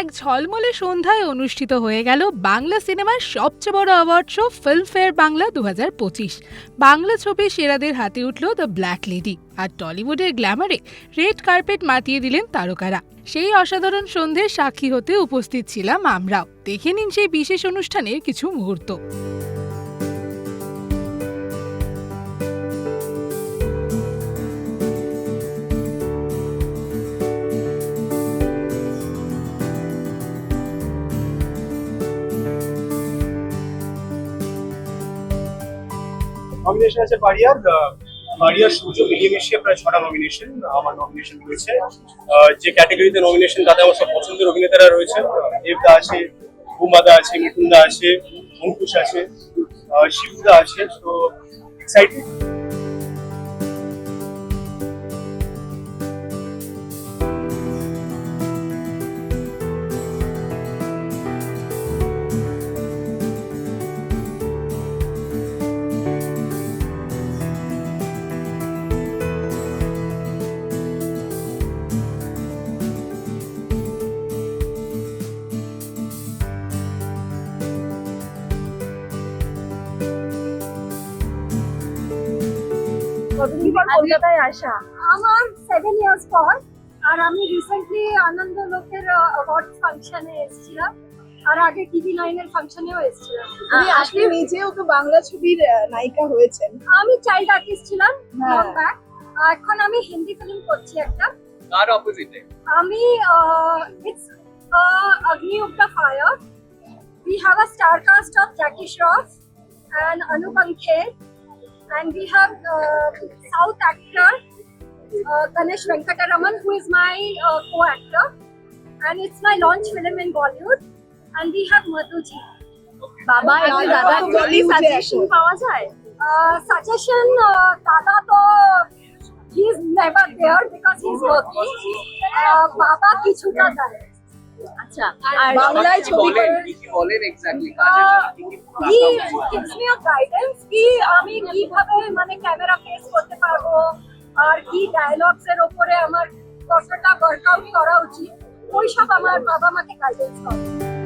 এক ঝলমলে সন্ধ্যায় অনুষ্ঠিত হয়ে গেল বাংলা সিনেমার সবচেয়ে বড় অ্যাওয়ার্ড শো ফিল্মফেয়ার বাংলা দু হাজার পঁচিশ। বাংলা ছবি সেরাদের হাতে উঠল দ্য ব্ল্যাক লেডি আর টলিউডের গ্ল্যামারে রেড কার্পেট মাতিয়ে দিলেন তারকারা। সেই অসাধারণ সন্ধ্যের সাক্ষী হতে উপস্থিত ছিলাম আমরাও। দেখে নিন সেই বিশেষ অনুষ্ঠানের কিছু মুহূর্ত। নমিনেশন আছে বাড়িয়ার বাড়িয়ার সূর্য মিলিয়ে মিশিয়ে প্রায় ছটা নমিনেশন আমার নমিনেশন রয়েছে। যে ক্যাটাগরিতে নমিনেশন তাতে আমার সব পছন্দের অভিনেতারা রয়েছে দেবদা আছে বুমাদা আছে মিঠুনদা আছে, অঙ্কুশ আছে শিবদা আছে, তো এক্সাইটেড কতদিন পর কলকাতায় আসা? আমার সেভেন ইয়ার্স পর আর আমি রিসেন্টলি আনন্দ লোকের অ্যাওয়ার্ড ফাংশনে এসেছিলাম। আর আগে টিভি নাইনের ফাংশনেও এসেছিলাম। তুমি আসলে নিজেও তো বাংলা ছবির নায়িকা হয়েছেন। আমি চাইল্ড আর্টিস্ট ছিলাম হ্যাঁ। long এখন আমি হিন্দি ফিল্ম করছি একটা। তার অপোজিটে আমি ইটস অগ্নি উগ্র fire we have a star cast of Jackie Shroff and Anupam Kher and we have uh, South actor uh, Ganesh Venkataraman who is my uh, co-actor and it's my launch film in Bollywood and we have Madhuji. বাবা এবং দাদার জলদি suggestion পাওয়া যায় Uh, suggestion uh, Dada to he is never there because he's working. Uh, Baba কিছুটা দেয় আচ্ছা আর বাংলায় ছবি করার বলেন exactly he gives me a guidance কি আমি কীভাবে মানে ক্যামেরা ফেস করতে পারব? আর কি ডায়লগস এর উপরে আমার কতটা ওয়ার্কআউট করা উচিত? ওইসব আমার বাবা মাকে গাইডেন্স করে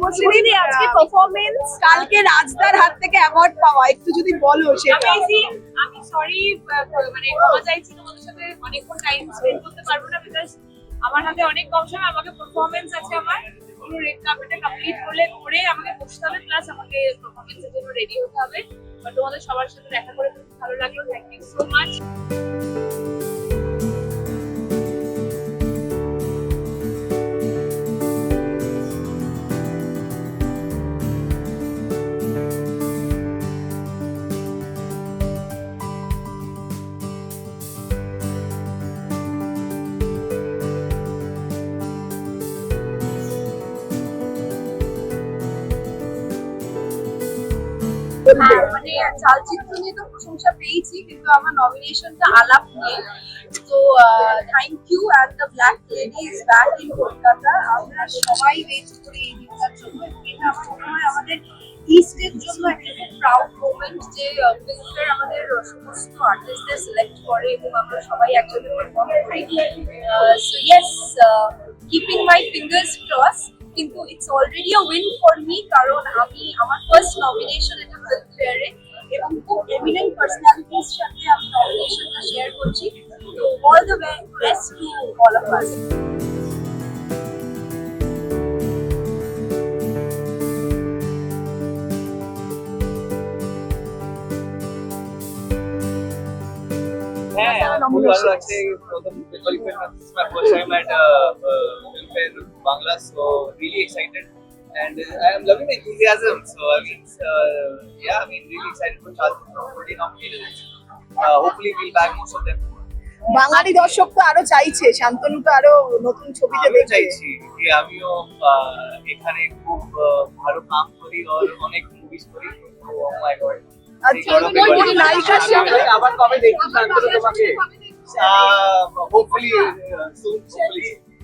শুভশ্রী আজকে পারফরমেন্স কালকে রাজদার হাত থেকে অ্যাওয়ার্ড পাওয়া। একটু যদি বলো সেটা। আমি সরি মানে ক্ষমা চাইছি তোমাদের সাথে অনেকক্ষণ টাইম স্পেন্ড করতে পারব না বিকজ আমার হাতে অনেক কম সময় আমাকে পারফরমেন্স আছে আমার। পুরো রেড কার্পেটে কমপ্লিট করলে করে আমাকে বসতে হবে প্লাস আমাকে পারফরমেন্সের জন্য রেডি হতে হবে। বাট তোমাদের সবার সাথে দেখা করে খুব ভালো লাগল। থ্যাংক ইউ সো মাচ হ্যাঁ মানে চলচ্চিত্র নিয়ে তো প্রশংসা পেয়েছি, কিন্তু আমার নমিনেশনটা আলাপ নিয়ে। তো thank you and the black lady is back in Kolkata আমরা সবাই ওয়েট করি এই দিনটার জন্য এটা আমার মনে হয় আমাদের ইস্টের জন্য একটা খুব প্রাউড মোমেন্ট যে ফিল্মফেয়ার আমাদের সমস্ত আর্টিস্টদের সিলেক্ট করে এবং আমরা সবাই একসাথে পারফর্ম করি। So yes keeping my fingers cross কিন্তু it's already a win for me কারণ আমি আমার ফার্স্ট নমিনেশন এটা ফিল্মফেয়ারে এবং খুব এমিনেন্ট পার্সোনালিটির সাথে আমি নমিনেশনটা শেয়ার করছি। তো all the best to all of us হ্যাঁ ভালো লাগছে প্রথম film first time at Filmfare Bangla so really excited and uh, I am loving the enthusiasm. So I mean, uh, yeah, I mean, really excited for Charles already nominated. Uh, hopefully, we'll bag most of them. Bangali দর্শক তো আরও চাইছে শান্তনু তো আরও নতুন ছবিতে আমিও দেখতে চাইছি যে আমিও আহ, এখানে খুব আহ, ভালো কাম করি আর অনেক মুভিজ করি oh my god আচ্ছা কোন নায়িকার সঙ্গে আবার কবে দেখছি শান্তনু তোমাকে hopefully soon hopefully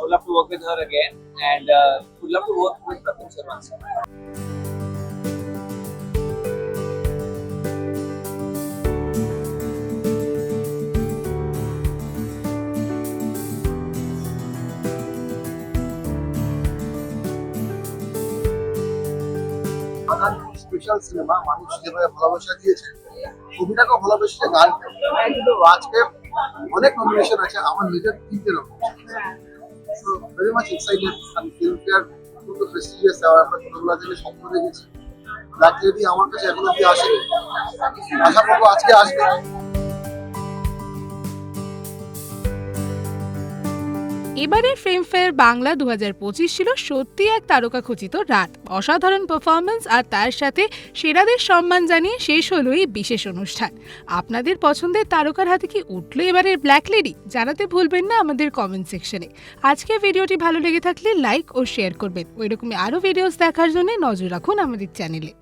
I would love to work with her again and uh, would love to work with Pratham sir once. Special cinema মানুষ যেভাবে ভালোবাসা দিয়েছে কবিতাকে ভালোবেসে গান আজকে অনেক নমিনেশন আছে আমার নিজের তিনটে রকম সো ভেরি মাচ এক্সাইটেড আমি ফিল্ম খুব প্রেস্টিজিয়াস আর আমরা কতগুলো থেকে স্বপ্ন দেখেছি। লাকি আমার কাছে এখন অব্দি আসে আশা করব আজকে আসবে। এবারের ফিল্মফেয়ার বাংলা দু হাজার পঁচিশ ছিল সত্যি এক তারকা খচিত রাত। অসাধারণ পারফরমেন্স আর তার সাথে সেরাদের সম্মান জানিয়ে শেষ হলো এই বিশেষ অনুষ্ঠান। আপনাদের পছন্দের তারকার হাতে কি উঠল এবারের ব্ল্যাক লেডি জানাতে ভুলবেন না আমাদের কমেন্ট সেকশনে আজকে ভিডিওটি ভালো লেগে থাকলে লাইক ও শেয়ার করবেন। ওই রকমই আরও ভিডিওস দেখার জন্য নজর রাখুন আমাদের চ্যানেলে